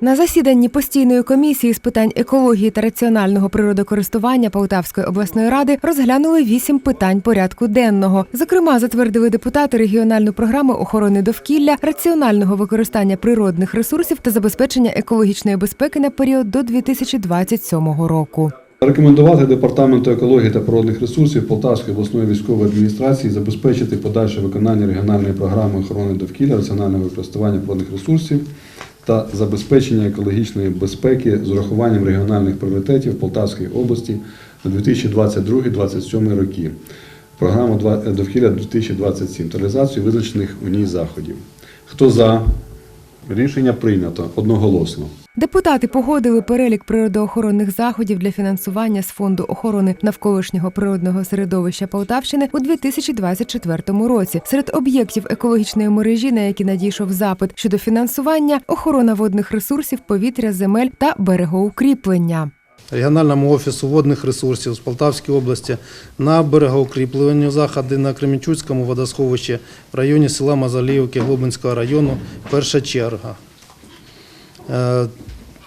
На засіданні постійної комісії з питань екології та раціонального природокористування Полтавської обласної ради розглянули вісім питань порядку денного. Зокрема, затвердили депутати регіональну програму охорони довкілля, раціонального використання природних ресурсів та забезпечення екологічної безпеки на період до 2027 року. Рекомендувати департаменту екології та природних ресурсів Полтавської обласної військової адміністрації забезпечити подальше виконання регіональної програми охорони довкілля, раціонального використання природних ресурсів та забезпечення екологічної безпеки з урахуванням регіональних пріоритетів Полтавської області на 2022-2027 роки. Програма «Два- довкілля 2027 та реалізацію визначених у ній заходів. Хто за? Рішення прийнято одноголосно. Депутати погодили перелік природоохоронних заходів для фінансування з фонду охорони навколишнього природного середовища Полтавщини у 2024 році. Серед об'єктів екологічної мережі, на які надійшов запит щодо фінансування, охорона водних ресурсів, повітря, земель та берегоукріплення. регіональному офісу водних ресурсів з Полтавської області на берегоукріпленню заходи на Кременчуцькому водосховищі в районі села Мазаліївки Глобинського району. Перша черга.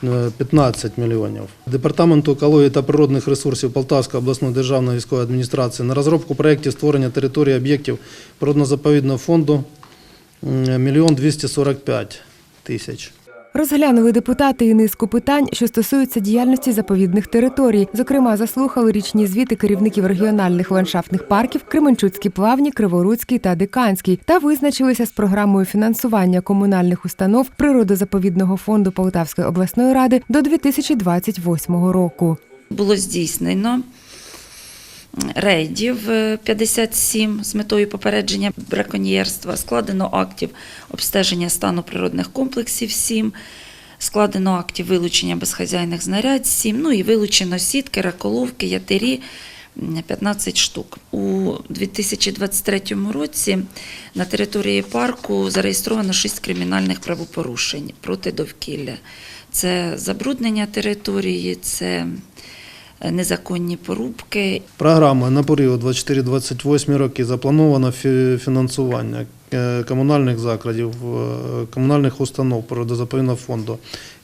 Е, е, 15 мільйонів. Департаменту екології та природних ресурсів Полтавської обласної державної військової адміністрації на розробку проєктів створення території об'єктів природно-заповідного фонду 1 мільйон 245 тисяч. Розглянули депутати і низку питань, що стосуються діяльності заповідних територій. Зокрема, заслухали річні звіти керівників регіональних ландшафтних парків Кременчуцький плавні, Криворуцький та Диканський та визначилися з програмою фінансування комунальних установ природозаповідного фонду Полтавської обласної ради до 2028 року. було здійснено рейдів е, 57 з метою попередження браконьєрства, складено актів обстеження стану природних комплексів 7, складено актів вилучення безхазяйних знарядь 7, ну і вилучено сітки, раколовки, ятері. 15 штук. У 2023 році на території парку зареєстровано 6 кримінальних правопорушень проти довкілля. Це забруднення території, це е, незаконні порубки. Програма на період 24-28 роки заплановано фі- фінансування комунальних закладів, е, комунальних установ природозаповідного фонду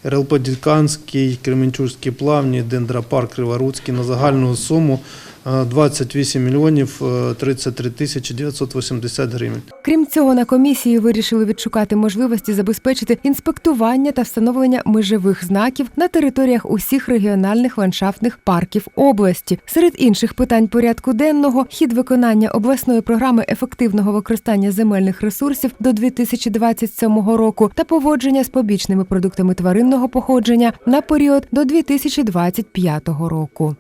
РЛП Діканський, Кременчуцький плавні, Дендропарк Криворуцький на загальну суму е, 28 мільйонів е, 33 тисячі 980 гривень. Крім цього, на комісії вирішили відшукати можливості забезпечити інспектування та встановлення межових знаків на територіях усіх регіональних ландшафтних парків області. Серед інших питань порядку денного хід виконання обласної програми ефективного використання земельних ресурсів до 2027 року та поводження з побічними продуктами тваринного походження на період до 2025 року.